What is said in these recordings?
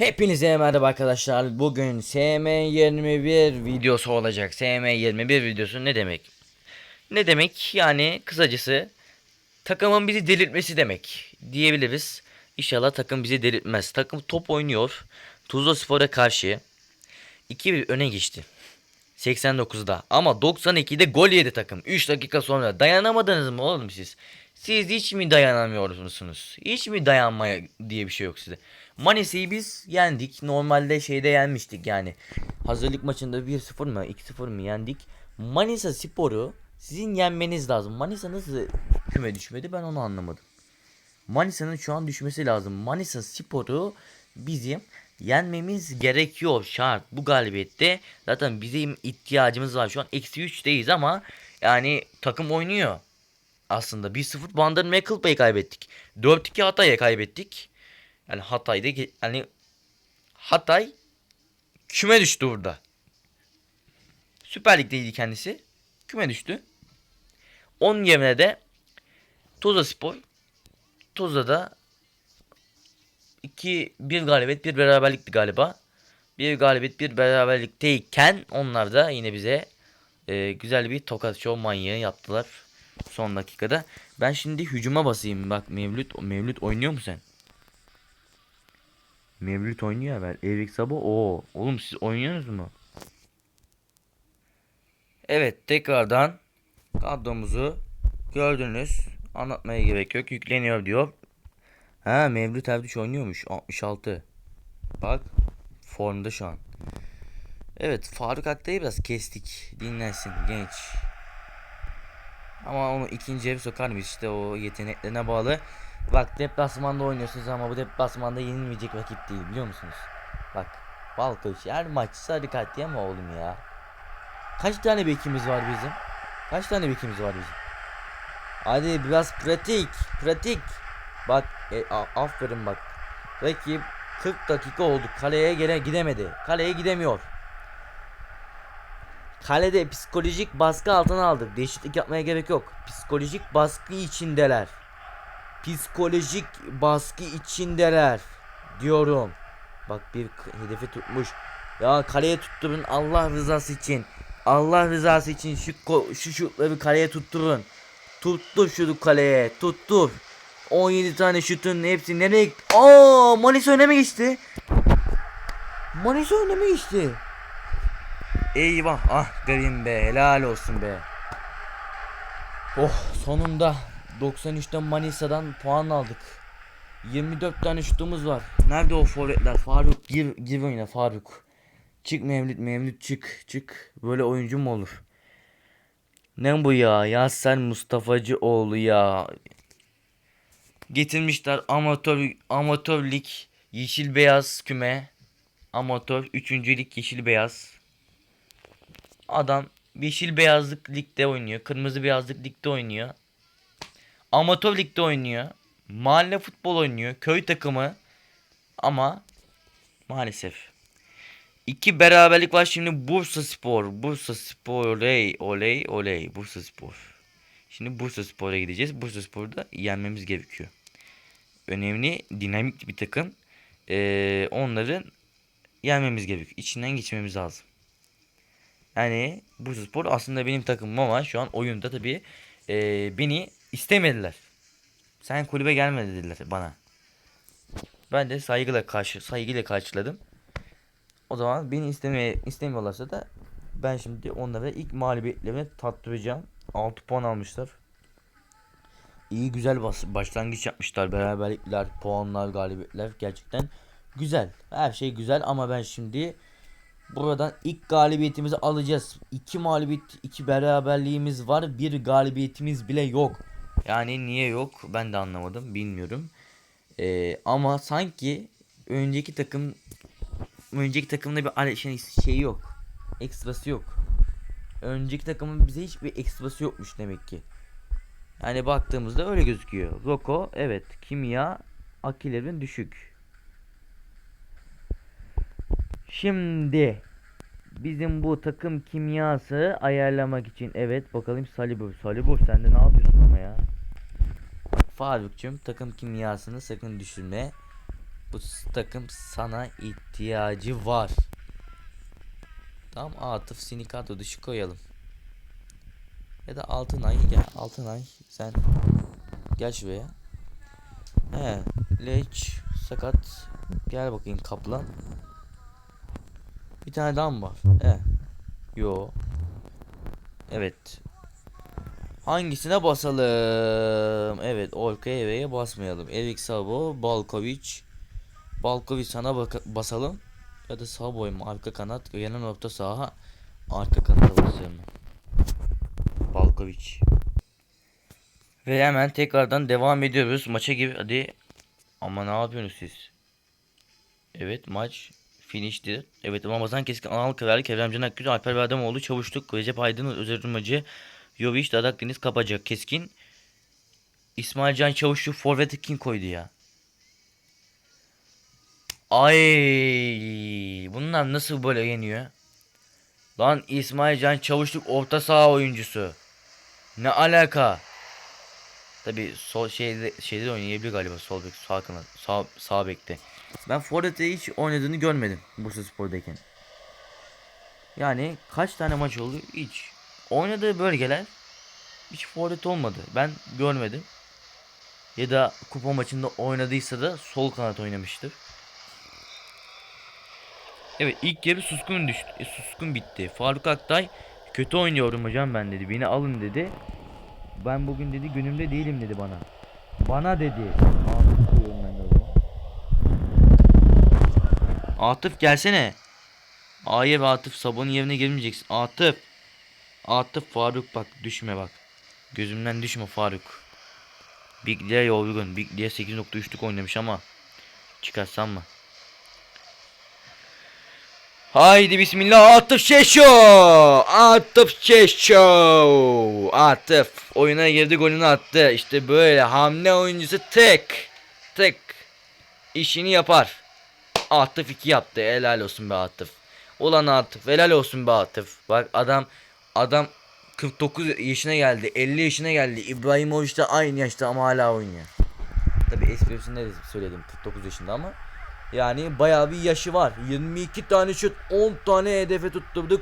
Hepinize merhaba arkadaşlar. Bugün SM21 videosu olacak. SM21 videosu ne demek? Ne demek? Yani kısacası takımın bizi delirtmesi demek diyebiliriz. İnşallah takım bizi delirtmez. Takım top oynuyor. Tuzla Spor'a karşı 2-1 öne geçti. 89'da ama 92'de gol yedi takım. 3 dakika sonra dayanamadınız mı oğlum siz? Siz hiç mi dayanamıyorsunuz? Hiç mi dayanmaya diye bir şey yok size. Manisa'yı biz yendik. Normalde şeyde yenmiştik yani. Hazırlık maçında 1-0 mı 2-0 mı yendik. Manisa Spor'u sizin yenmeniz lazım. Manisa nasıl küme düşmedi ben onu anlamadım. Manisa'nın şu an düşmesi lazım. Manisa Spor'u bizim yenmemiz gerekiyor şart. Bu galibiyette zaten bizim ihtiyacımız var. Şu an eksi 3'teyiz ama yani takım oynuyor. Aslında 1-0 Bandar McAlpay'ı kaybettik. 4-2 Hatay'a kaybettik. Yani Hatay'da hani Hatay küme düştü burada. Süper Lig'deydi kendisi. Küme düştü. Onun yerine de Tuzla Spor Tuzla'da 2 bir galibiyet bir beraberlikti galiba. Bir galibiyet bir beraberlikteyken onlar da yine bize e, güzel bir tokat show manyağı yaptılar son dakikada. Ben şimdi hücuma basayım. Bak Mevlüt Mevlüt oynuyor mu sen? Mevlüt oynuyor ben. Erik Sabo o. Oğlum siz oynuyorsunuz mu? Evet tekrardan kadromuzu gördünüz. Anlatmaya gerek yok. Yükleniyor diyor. Ha Mevlüt Erdiç oynuyormuş. 66. Bak formda şu an. Evet Faruk Aktay'ı biraz kestik. Dinlensin genç. Ama onu ikinci yarı sokar mıyız işte o yeteneklerine bağlı. Bak deplasmanda oynuyorsunuz ama bu deplasmanda yenilmeyecek rakip değil biliyor musunuz? Bak Balkoş her maç sarı kart yeme oğlum ya. Kaç tane bekimiz var bizim? Kaç tane bekimiz var bizim? Hadi biraz pratik, pratik. Bak e, a- aferin bak. Rakip 40 dakika oldu. Kaleye gene gidemedi. Kaleye gidemiyor. Kalede psikolojik baskı altına aldık. Değişiklik yapmaya gerek yok. Psikolojik baskı içindeler. Psikolojik baskı içindeler. Diyorum. Bak bir hedefi tutmuş. Ya kaleye tutturun Allah rızası için. Allah rızası için şu şu şutları kaleye tutturun. Tuttur şunu kaleye. Tuttur. 17 tane şutun hepsi nereye? Aa, Manisa öne mi geçti? Manisa öne mi geçti? Eyvah ah Green be helal olsun be. Oh sonunda 93'ten Manisa'dan puan aldık. 24 tane şutumuz var. Nerede o forvetler? Faruk gir gir oyuna Faruk. Çık Mevlüt Mevlüt çık çık. Böyle oyuncu mu olur? Ne bu ya? Ya sen Mustafacıoğlu ya. Getirmişler amatör amatör lig yeşil beyaz küme. Amatör 3. lig yeşil beyaz. Adam yeşil beyazlık ligde oynuyor. Kırmızı beyazlık ligde oynuyor. Amatör ligde oynuyor. Mahalle futbol oynuyor. Köy takımı. Ama maalesef. İki beraberlik var şimdi Bursa Spor. Bursa Spor oley oley oley. Bursa Spor. Şimdi Bursa Spor'a gideceğiz. Bursa Spor'da yenmemiz gerekiyor. Önemli dinamik bir takım. Ee, onların yenmemiz gerekiyor. İçinden geçmemiz lazım. Yani Bursa Spor aslında benim takımım ama şu an oyunda tabii eee, beni istemediler. Sen kulübe gelme dediler bana. Ben de saygıyla karşı saygıyla karşıladım. O zaman beni istemeye istemiyorlarsa da ben şimdi onlara ilk mağlubiyetlerini tattıracağım. 6 puan almışlar. İyi güzel bas başlangıç yapmışlar. Beraberlikler, puanlar, galibiyetler gerçekten güzel. Her şey güzel ama ben şimdi Buradan ilk galibiyetimizi alacağız. İki mağlubiyet, iki beraberliğimiz var. Bir galibiyetimiz bile yok. Yani niye yok ben de anlamadım bilmiyorum. Ee, ama sanki önceki takım önceki takımda bir şey, şey yok. Ekstrası yok. Önceki takımın bize hiçbir ekstrası yokmuş demek ki. Yani baktığımızda öyle gözüküyor. Roko evet kimya Akilerin düşük. Şimdi bizim bu takım kimyası ayarlamak için evet bakalım Salibur. Salibur sen de ne yapıyorsun ama ya? Faruk'cum takım kimyasını sakın düşürme. Bu takım sana ihtiyacı var. Tamam Atıf Sinikato dışı koyalım. Ya da Altınay gel Altınay sen gel şuraya. He Leç sakat gel bakayım Kaplan. Bir tane daha mı var? He. Yo. Evet. Hangisine basalım? Evet Orka Eve'ye basmayalım. Erik Sabo, Balkovic. Balkovic sana basalım. Ya da sağ boy mu? Arka kanat. Yanın orta saha. Arka kanata basıyorum. Balkovic. Ve hemen tekrardan devam ediyoruz. Maça gibi hadi. Ama ne yapıyorsunuz siz? Evet maç finishti. Evet Ramazan Keskin, Anal Kırar, Keremcan Akgül, Alper Verdemoğlu, Çavuşluk, Recep Aydın, Özer Durmacı, Yoviç, Dadak Deniz Kapacak, Keskin. İsmail Can Çavuşluk forveti kim koydu ya? Ay, bunlar nasıl böyle yeniyor? Lan İsmail Can Çavuşluk orta saha oyuncusu. Ne alaka? Tabi sol şeyde şeyde de oynayabilir galiba sol bek sağ kanat sağ sağ bekte. Ben Forvet'te hiç oynadığını görmedim Bursa Spor'dayken. Yani kaç tane maç oldu hiç. Oynadığı bölgeler hiç Forvet olmadı. Ben görmedim. Ya da kupa maçında oynadıysa da sol kanat oynamıştır. Evet ilk yarı suskun düştü. e, suskun bitti. Faruk Aktay kötü oynuyorum hocam ben dedi. Beni alın dedi. Ben bugün dedi günümde değilim dedi bana. Bana dedi. Atıf diyorum ben de. Atıf gelsene. Hayır Atıf sabunun yerine gelmeyeceksin. Atıf. Atıf Faruk bak düşme bak. Gözümden düşme Faruk. Big'li'ye yorgun. Big'li'ye 8.3'lük oynamış ama. Çıkarsam mı? Haydi bismillah Atıf Şeşo Atıf Şeşo Atıf oyuna girdi golünü attı işte böyle hamle oyuncusu tek tek işini yapar Atıf 2 yaptı helal olsun be Atıf Ulan Atıf helal olsun be Atıf bak adam adam 49 yaşına geldi 50 yaşına geldi İbrahimovic de aynı yaşta ama hala oynuyor Tabi esprisinde de söyledim 49 yaşında ama yani bayağı bir yaşı var. 22 tane şut, 10 tane hedefe tutturduk.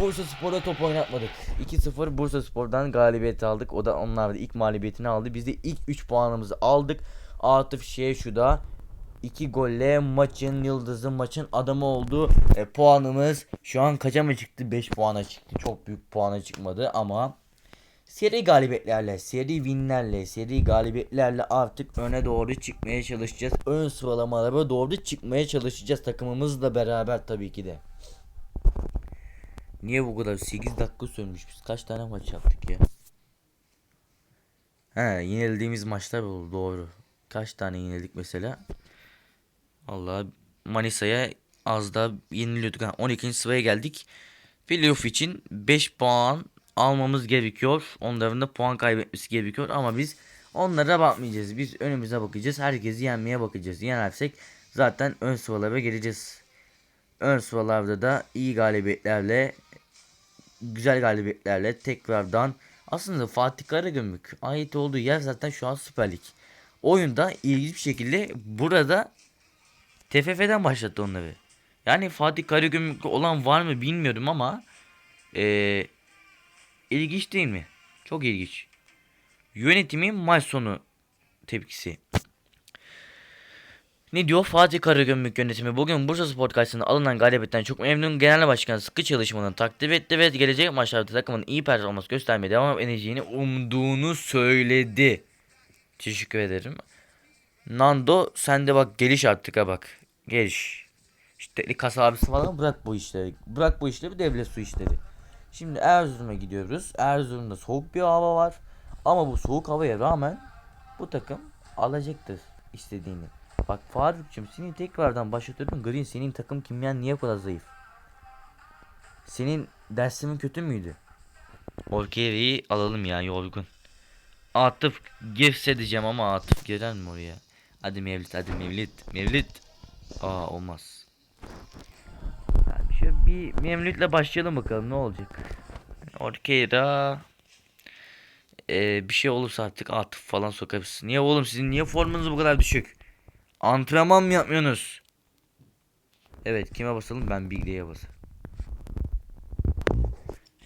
Bursa Spor'da top oynatmadık. 2-0 Bursa Spor'dan galibiyet aldık. O da onlar da ilk mağlubiyetini aldı. Biz de ilk 3 puanımızı aldık. Atıf Şeşu'da 2 golle maçın yıldızı, maçın adamı oldu. E, puanımız şu an kaça mı çıktı? 5 puana çıktı. Çok büyük puana çıkmadı ama Seri galibiyetlerle, seri winlerle, seri galibiyetlerle artık öne doğru çıkmaya çalışacağız. Ön sıralamalara doğru çıkmaya çalışacağız takımımızla beraber tabii ki de. Niye bu kadar 8 dakika sürmüş biz kaç tane maç yaptık ya? He yenildiğimiz maçlar oldu doğru. Kaç tane yenildik mesela? Allah Manisa'ya az da yeniliyorduk. Ha, 12. sıraya geldik. Playoff için 5 puan almamız gerekiyor. Onların da puan kaybetmesi gerekiyor ama biz onlara bakmayacağız. Biz önümüze bakacağız. Herkesi yenmeye bakacağız. Yenersek zaten ön sıralara geleceğiz. Ön sıralarda da iyi galibiyetlerle güzel galibiyetlerle tekrardan aslında Fatih Karagümrük ait olduğu yer zaten şu an Süper Lig. Oyunda ilginç bir şekilde burada TFF'den başlattı onları. Yani Fatih Karagümrük olan var mı bilmiyorum ama eee İlginç değil mi? Çok ilginç. Yönetimin maç sonu tepkisi. Ne diyor Fatih Karagümrük yönetimi bugün Bursa Spor karşısında alınan galibiyetten çok memnun genel başkan sıkı çalışmanın takdir etti ve gelecek maçlarda takımın iyi performans göstermeye devam edeceğini umduğunu söyledi. Teşekkür ederim. Nando sen de bak geliş artık ha bak. Geliş. İşte kasa abisi falan bırak bu işleri. Bırak bu işleri devlet su işleri. Şimdi Erzurum'a gidiyoruz. Erzurum'da soğuk bir hava var. Ama bu soğuk havaya rağmen bu takım alacaktır istediğini. Bak Faruk'cum seni tekrardan başlatıyorum. Green senin takım kimyen niye kadar zayıf? Senin dersimin kötü müydü? Orkere'yi alalım ya yorgun. Atıf girse diyeceğim ama Atıf girer mi oraya? Hadi Mevlit hadi Mevlit. Mevlit. Aa olmaz. Yani şöyle bir Mevlüt'le başlayalım bakalım ne olacak. Orkeira ee, bir şey olursa artık atıf falan sokabilirsin. Niye oğlum sizin niye formunuz bu kadar düşük? Antrenman mı yapmıyorsunuz? Evet kime basalım? Ben Big'liye basarım.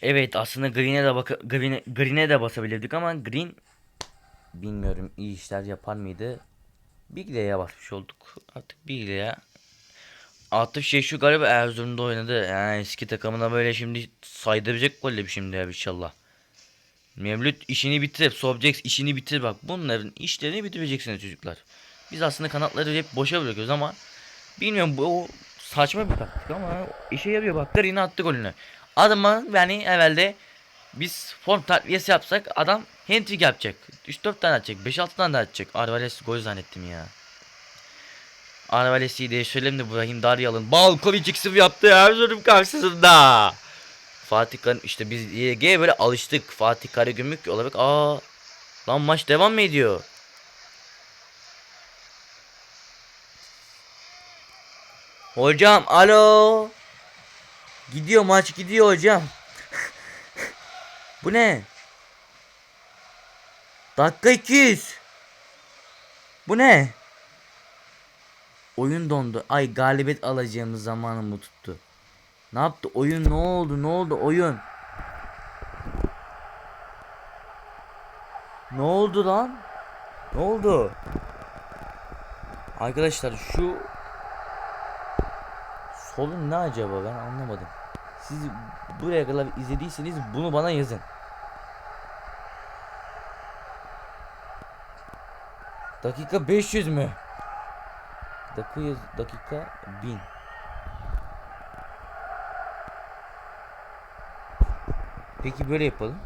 Evet aslında Green'e de baka Green'e Green'e de basabilirdik ama Green bilmiyorum iyi işler yapar mıydı? Big'liye basmış olduk. Artık Big'liye Atıf şey şu galiba Erzurum'da oynadı. Yani eski takımına böyle şimdi saydırabilecek golle bir şimdi ya inşallah. Mevlüt işini bitir. Sobjeks işini bitir bak. Bunların işlerini bitireceksiniz çocuklar. Biz aslında kanatları hep boşa bırakıyoruz ama bilmiyorum bu o saçma bir taktik ama işe yarıyor bak. yine attı golünü. Adama yani evvelde biz form takviyesi yapsak adam hat-trick yapacak. 3-4 tane atacak. 5-6 tane de atacak. Arvales gol zannettim ya. Arvales'i değiştirelim de Brahim Daryal'ın Balkovic iksir yaptı Erzurum karşısında. Fatih Kar işte biz YG'ye böyle alıştık. Fatih Karagümrük olarak aa lan maç devam mı ediyor? Hocam alo. Gidiyor maç gidiyor hocam. Bu ne? Dakika 200. Bu ne? Oyun dondu. Ay galibiyet alacağımız zamanı mı tuttu? Ne yaptı? Oyun ne oldu? Ne oldu oyun? Ne oldu lan? Ne oldu? Arkadaşlar şu solun ne acaba ben anlamadım. Siz buraya kadar izlediyseniz bunu bana yazın. Dakika 500 mü? Dakika dakika 1000. Peki böyle yapalım.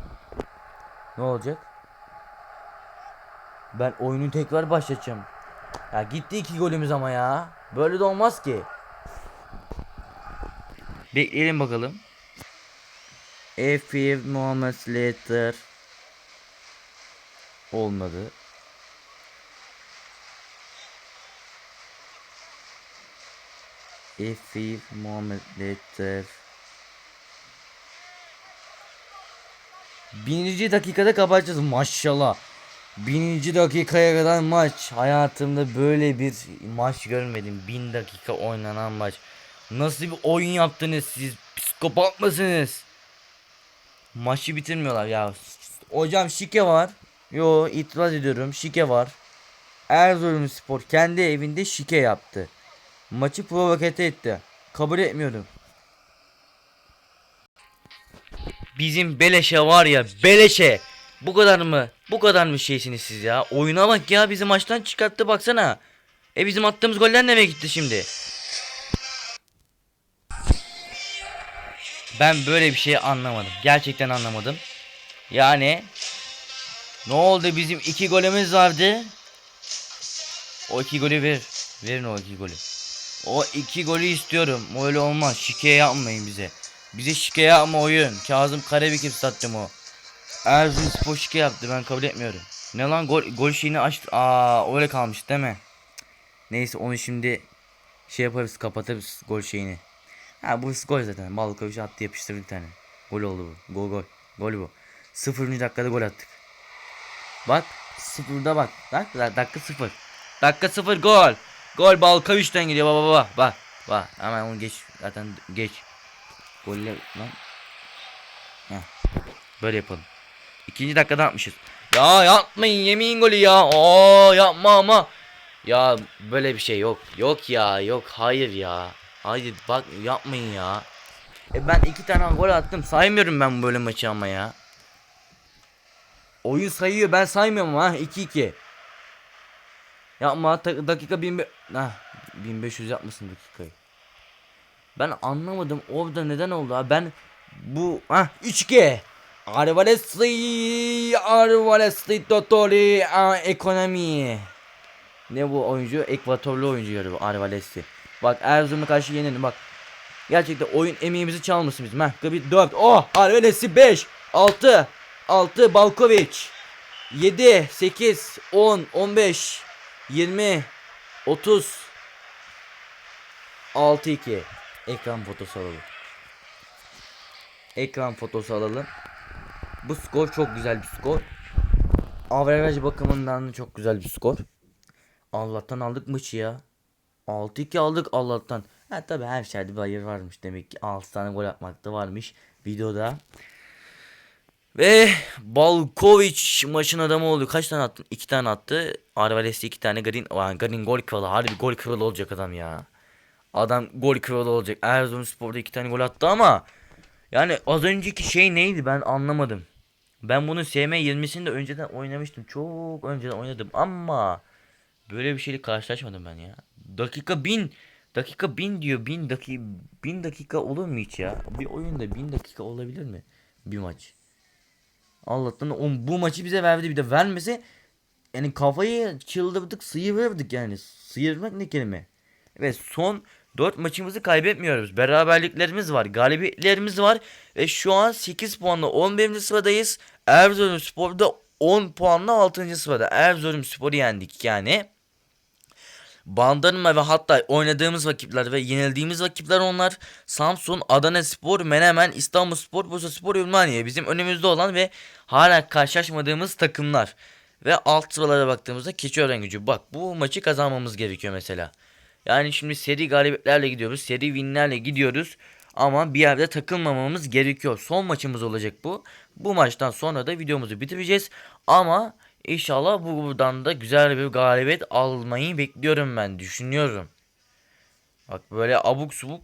Ne olacak? Ben oyunu tekrar başlatacağım. Ya gitti iki golümüz ama ya. Böyle de olmaz ki. Bekleyelim bakalım. Efif Muhammed Slater olmadı. Efif Muhammed Slater Bininci dakikada kapatacağız maşallah. Bininci dakikaya kadar maç. Hayatımda böyle bir maç görmedim. Bin dakika oynanan maç. Nasıl bir oyun yaptınız siz? Psikopat mısınız? Maçı bitirmiyorlar ya. Hocam şike var. Yo itiraz ediyorum. Şike var. Erzurum Spor kendi evinde şike yaptı. Maçı provokate etti. Kabul etmiyorum. Bizim beleşe var ya beleşe. Bu kadar mı? Bu kadar mı şeysiniz siz ya? Oyuna bak ya bizi maçtan çıkarttı baksana. E bizim attığımız goller nereye gitti şimdi? Ben böyle bir şey anlamadım. Gerçekten anlamadım. Yani ne oldu bizim iki golümüz vardı. O iki golü ver. Verin o iki golü. O iki golü istiyorum. Öyle olmaz. Şike yapmayın bize. Bize şike yapma oyun. Kazım Karabekir sattım o. Erzurum Spor şike yaptı. Ben kabul etmiyorum. Ne lan gol, gol şeyini açtı. Aa öyle kalmış değil mi? Neyse onu şimdi şey yaparız kapatırız gol şeyini. Ha bu gol zaten. Balkovic attı yapıştırdı bir tane. Gol oldu bu. Gol gol. Gol bu. 0. dakikada gol attık. Bak sıfırda bak. Bak dakika sıfır. Dakika sıfır gol. Gol Balkovic'den geliyor baba baba. Bak bak hemen onu geç. Zaten geç. Golle lan. Heh. Böyle yapalım. İkinci dakikada atmışız. Ya yapmayın yemin golü ya. Oo yapma ama. Ya böyle bir şey yok. Yok ya yok hayır ya. Hayır bak yapmayın ya. E ben iki tane gol attım. Saymıyorum ben böyle maçı ama ya. Oyun sayıyor ben saymıyorum ha 2-2. Yapma dakika 1500 Heh, 1500 yapmasın dakikayı. Ben anlamadım orada neden oldu ha ben bu ha 3G Arvalesi Arvalesi Totori ekonomi Ne bu oyuncu? Ekvatorlu oyuncu bu Arvalesi. Bak Erzurum'a karşı yenelim bak. Gerçekten oyun emeğimizi çalmasın bizim. Heh, bir 4. Oh Arvalesi 5 6 6 Balkovic 7 8 10 15 20 30 6 2 Ekran fotosu alalım. Ekran fotosu alalım. Bu skor çok güzel bir skor. Averaj bakımından da çok güzel bir skor. Allah'tan aldık maçı ya. 6-2 aldık Allah'tan. Ha tabi her şeyde bir hayır varmış demek ki 6 tane gol atmakta varmış videoda. Ve Balkovic maçın adamı oldu. Kaç tane attın? 2 tane attı. Arvales'te 2 tane. Garin, Aa, Garin gol kralı. Harbi gol kralı olacak adam ya. Adam gol kralı olacak. Erzurumspor'da 2 tane gol attı ama yani az önceki şey neydi ben anlamadım. Ben bunu SM 20'sinde önceden oynamıştım. Çok önceden oynadım ama böyle bir şeyle karşılaşmadım ben ya. Dakika 1000 dakika 1000 diyor. 1000 dakika 1000 dakika olur mu hiç ya? Bir oyunda 1000 dakika olabilir mi? Bir maç. Allah'tan o, bu maçı bize verdi bir de vermese yani kafayı çıldırdık sıyırırdık yani. Sıyırmak ne kelime? Ve son 4 maçımızı kaybetmiyoruz. Beraberliklerimiz var. Galibiyetlerimiz var. Ve şu an 8 puanla 11. sıradayız. Erzurumspor'da 10 puanla 6. sırada. Erzurumspor'u yendik yani. Bandırma ve hatta oynadığımız rakipler ve yenildiğimiz rakipler onlar. Samsun, Adana Spor, Menemen, İstanbul Spor, Bursa Spor, Ümraniye. Bizim önümüzde olan ve hala karşılaşmadığımız takımlar. Ve alt sıralara baktığımızda Keçiören gücü. Bak bu maçı kazanmamız gerekiyor mesela. Yani şimdi seri galibiyetlerle gidiyoruz. Seri winlerle gidiyoruz. Ama bir yerde takılmamamız gerekiyor. Son maçımız olacak bu. Bu maçtan sonra da videomuzu bitireceğiz. Ama inşallah bu buradan da güzel bir galibiyet almayı bekliyorum ben. Düşünüyorum. Bak böyle abuk subuk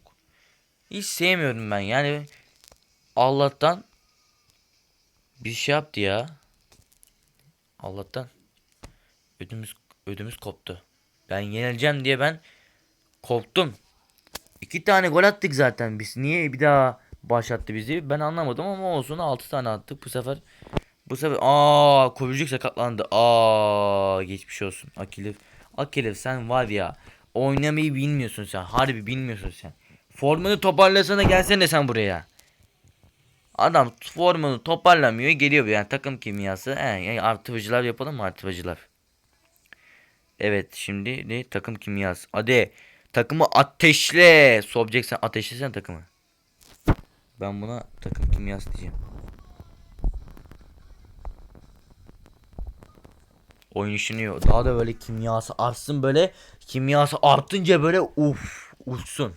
hiç sevmiyorum ben. Yani Allah'tan bir şey yaptı ya. Allah'tan ödümüz ödümüz koptu. Ben yenileceğim diye ben korktum. İki tane gol attık zaten biz. Niye bir daha başlattı bizi? Ben anlamadım ama olsun 6 tane attık bu sefer. Bu sefer aa Kurucuk sakatlandı. Aa geçmiş olsun. Akilif. Akilif sen var ya oynamayı bilmiyorsun sen. Harbi bilmiyorsun sen. Formunu toparlasana gelsene sen buraya. Adam formunu toparlamıyor geliyor yani takım kimyası. He, yani artırıcılar yapalım mı artırıcılar? Evet şimdi ne takım kimyası. Hadi takımı ateşle. Sobjek sen ateşlesen takımı. Ben buna takım kimyası diyeceğim. Oyun işiniyor. Daha da böyle kimyası artsın böyle. Kimyası artınca böyle uf uçsun.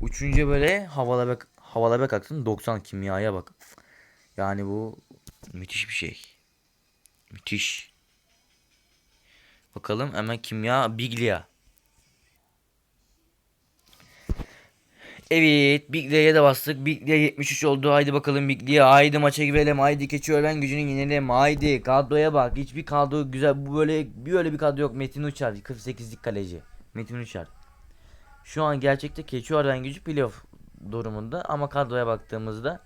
Uçunca böyle havalara bak havalara kalksın 90 kimyaya bak. Yani bu müthiş bir şey. Müthiş. Bakalım hemen kimya Biglia. Evet Biglia'ya da bastık. Biglia 73 oldu. Haydi bakalım Biglia. Haydi maça girelim. Haydi Keçiören gücünü yenelim. Haydi kadroya bak. Hiçbir kadro güzel. Bu böyle bir öyle bir kadro yok. Metin Uçar 48'lik kaleci. Metin Uçar. Şu an gerçekte Keçiören gücü playoff durumunda ama kadroya baktığımızda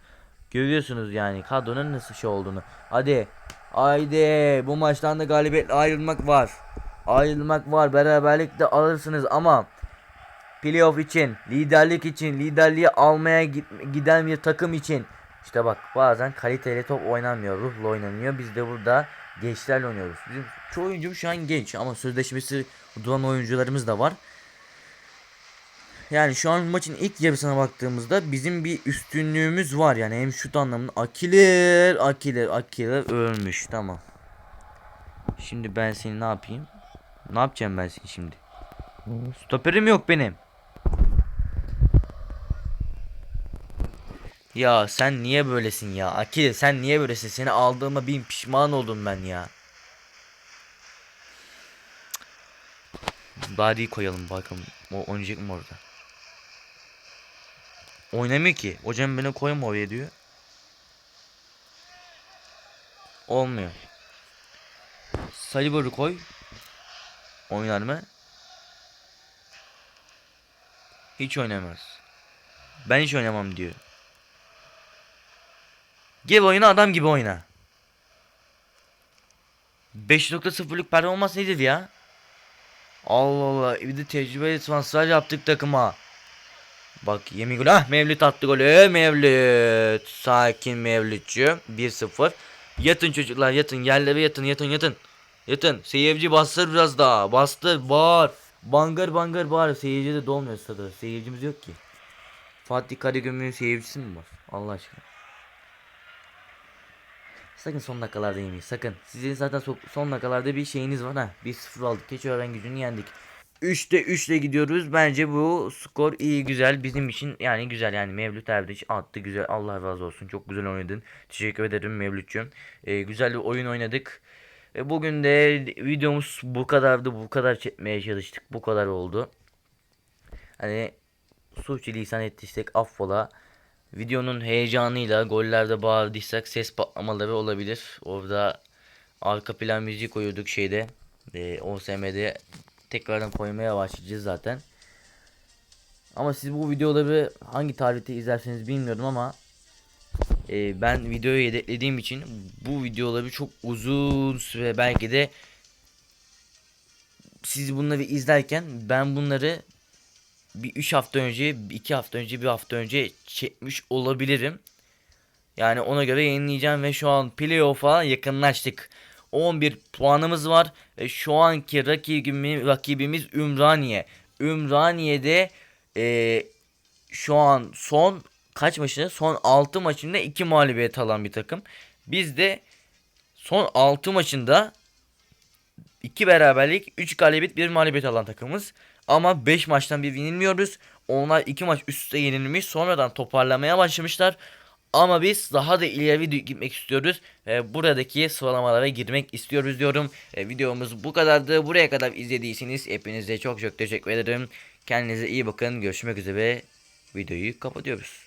görüyorsunuz yani kadronun nasıl şey olduğunu. Hadi. Haydi bu maçtan da galibiyetle ayrılmak var. Ayrılmak var. Beraberlik de alırsınız ama playoff için, liderlik için, liderliği almaya giden bir takım için işte bak bazen kaliteli top oynanmıyor, ruhla oynanıyor. Biz de burada gençlerle oynuyoruz. Bizim çoğu oyuncu şu an genç ama sözleşmesi duran oyuncularımız da var. Yani şu an maçın ilk yarısına baktığımızda bizim bir üstünlüğümüz var yani hem şut anlamında Akiler, Akiler, Akiler ölmüş tamam. Şimdi ben seni ne yapayım? Ne yapacağım ben seni şimdi? Stoperim yok benim. Ya sen niye böylesin ya? Akil sen niye böylesin? Seni aldığıma bin pişman oldum ben ya. Bari'yi koyalım bakalım. O oynayacak mı orada? Oynamıyor ki. Hocam beni koyma oraya diyor. Olmuyor. Saliber'i koy. Oynar mı? Hiç oynamaz. Ben hiç oynamam diyor. Gel oyna adam gibi oyna. 5.0'lık performans nedir ya? Allah Allah bir de tecrübeli transfer yaptık takıma. Bak yemin gol. Ah Mevlüt attı golü. Mevlüt. Sakin Mevlütçü. 1-0. Yatın çocuklar yatın. Yerlere yatın yatın yatın. Yatın. Seyirci bastır biraz daha. Bastır. Bağır. Bangır bangır bağır. Seyirci de dolmuyor stada. Seyircimiz yok ki. Fatih Karagümrük'ün seyircisi mi var? Allah aşkına. Sakın son dakikalarda yemeyin sakın. Sizin zaten so- son dakikalarda bir şeyiniz var ha. 1-0 aldık. Keçiören gücünü yendik. 3'te 3 ile gidiyoruz. Bence bu skor iyi güzel. Bizim için yani güzel yani Mevlüt Erdiç attı güzel. Allah razı olsun. Çok güzel oynadın. Teşekkür ederim Mevlütçüm. Ee, güzel bir oyun oynadık. E, bugün de videomuz bu kadardı. Bu kadar çekmeye çalıştık. Bu kadar oldu. Hani suç lisan ettiysek affola. Videonun heyecanıyla gollerde bağırdıysak ses patlamaları olabilir. Orada arka plan müzik koyuyorduk şeyde. E, OSM'de tekrardan koymaya başlayacağız zaten. Ama siz bu videoları hangi tarihte izlerseniz bilmiyorum ama e, ben videoyu yedeklediğim için bu videoları çok uzun süre belki de siz bunları izlerken ben bunları bir 3 hafta önce, 2 hafta önce, bir hafta önce çekmiş olabilirim. Yani ona göre yayınlayacağım ve şu an playoff'a yakınlaştık. 11 puanımız var ve şu anki rakibimiz, rakibimiz Ümraniye. Ümraniye'de eee, şu an son kaç maçında? Son 6 maçında 2 mağlubiyet alan bir takım. Biz de son 6 maçında 2 beraberlik, 3 galibiyet, 1 mağlubiyet alan takımız. Ama 5 maçtan bir yenilmiyoruz. Onlar 2 maç üst üste yenilmiş. Sonradan toparlamaya başlamışlar. Ama biz daha da ileri gitmek istiyoruz. Ve buradaki sıralamalara girmek istiyoruz diyorum. E, videomuz bu kadardı. Buraya kadar izlediyseniz hepinize çok çok teşekkür ederim. Kendinize iyi bakın. Görüşmek üzere. Videoyu kapatıyoruz.